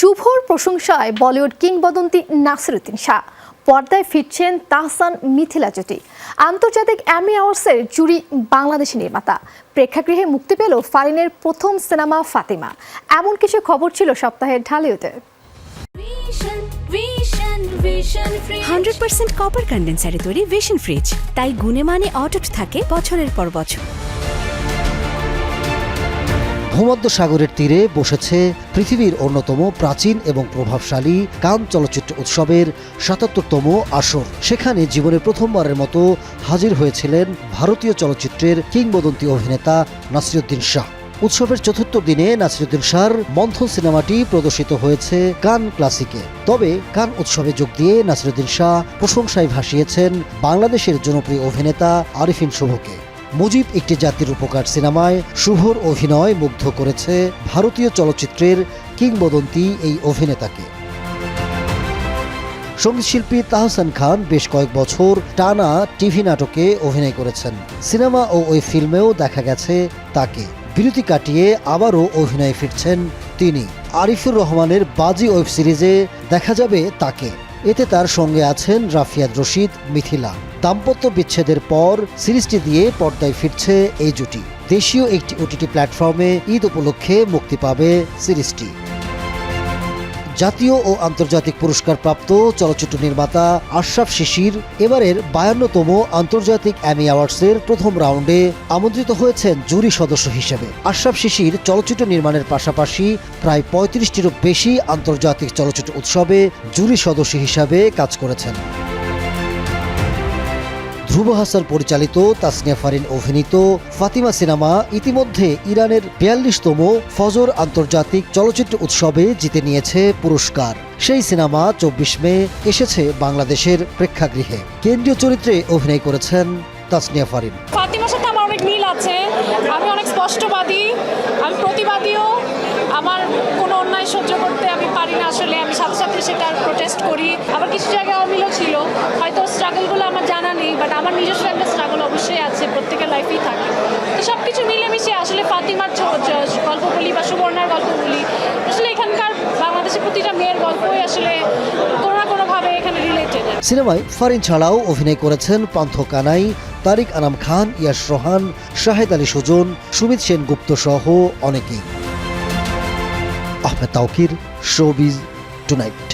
শুভর প্রশংসায় বলিউড কিংবদন্তি নাসিরুদ্দিন শাহ। পর্দায় ফিরছেন তাহসান মিথিলা জুটি আন্তর্জাতিক অ্যামি অ্যাওয়ার্ডসের জুরি বাংলাদেশি নির্মাতা। প্রেক্ষাগৃহে মুক্তি পেল ফারিনের প্রথম সিনেমা ফাতিমা। এমন কিছু খবর ছিল সপ্তাহের ঢালিউডে। Vision হান্ড্রেড পার্সেন্ট কপার কন্ডেন্সারে তৈরি ভিশন ফ্রিজ তাই গুণে মানে অটুট থাকে বছরের পর বছর। ভূমধ্য সাগরের তীরে বসেছে পৃথিবীর অন্যতম প্রাচীন এবং প্রভাবশালী কান চলচ্চিত্র উৎসবের সাতাত্তরতম আসর। সেখানে জীবনে প্রথমবারের মতো হাজির হয়েছিলেন ভারতীয় চলচ্চিত্রের কিংবদন্তি অভিনেতা নাসিরুদ্দিন শাহ। উৎসবের চতুর্থ দিনে নাসিরুদ্দিন শাহর মন্থন সিনেমাটি প্রদর্শিত হয়েছে কান ক্লাসিকে। তবে কান উৎসবে যোগ দিয়ে নাসিরুদ্দিন শাহ প্রশংসায় ভাসিয়েছেন বাংলাদেশের জনপ্রিয় অভিনেতা আরিফিন শুভকে। মুজিব একটি জাতির উপকার সিনেমায় শুভর অভিনয় মুগ্ধ করেছে ভারতীয় চলচ্চিত্রের কিংবদন্তি এই অভিনেতাকে। সঙ্গীতশিল্পী তাহসান খান বেশ কয়েক বছর টানা টিভি নাটকে অভিনয় করেছেন। সিনেমা ও ওই ফিল্মেও দেখা গেছে তাকে। বিরতি কাটিয়ে আবারও অভিনয়ে ফিরছেন তিনি। আরিফুর রহমানের বাজি ওয়েব সিরিজে দেখা যাবে তাকে। এতে তার সঙ্গে আছেন রাফিয়াদ রশিদ, মিথিলা। দাম্পত্য বিচ্ছেদের পর সিরিজটি দিয়ে পর্দায় ফিরছে এই জুটি। দেশীয় একটি ওটিটি প্ল্যাটফর্মে ঈদ উপলক্ষে মুক্তি পাবে সিরিজটি। জাতীয় ও আন্তর্জাতিক পুরস্কার প্রাপ্ত চলচ্চিত্র নির্মাতা আশরাফ শিশির এবারের বায়ান্নতম আন্তর্জাতিক অ্যামি অ্যাওয়ার্ডসের প্রথম রাউন্ডে আমন্ত্রিত হয়েছেন জুরি সদস্য হিসেবে। আশরাফ শিশির চলচ্চিত্র নির্মাণের পাশাপাশি প্রায় পঁয়ত্রিশটিরও বেশি আন্তর্জাতিক চলচ্চিত্র উৎসবে জুরি সদস্য হিসাবে কাজ করেছেন। ধ্রুব হাসান পরিচালিত, তাসনিয়া ফারিন অভিনীত, ফাতিমা সিনেমা ইতিমধ্যে ইরানের বিয়াল্লিশতম ফজর আন্তর্জাতিক চলচ্চিত্র উৎসবে জিতে নিয়েছে পুরস্কার। সেই সিনেমা চব্বিশ মে এসেছে বাংলাদেশের প্রেক্ষাগৃহে। কেন্দ্রীয় চরিত্রে অভিনয় করেছেন তাসনিয়া ফারিন। ফাতিমার সাথে আমার অনেক মিল আছে। আমি অনেক স্পষ্টবাদী, আমি প্রতিবাদীও। আমার কোনো অন্যায় সহ্য করতে আমি পারি না আমার নিজস্ব একটা স্ট্রাগল অবশ্যই আছে, প্রত্যেকের লাইফেই থাকে। তো সব কিছু মিলেমিশে আসলে ফাতিমার গল্প বলি বা সুবর্ণার গল্প বলি, আসলে এখানকার বাংলাদেশের প্রতিটা মেয়ের গল্পই আসলে কোনো না কোনোভাবে এখানে রিলেটেড সিনেমায় ফারিন ছাড়াও অভিনয় করেছেন পান্থ কানাই, তারিক আনাম খান ইয়াশ রোহান, শাহেদ আলী সুজন, সুমিত সেনগুপ্ত সহ অনেকেই। Ahmed Tauquir, showbiz, tonight.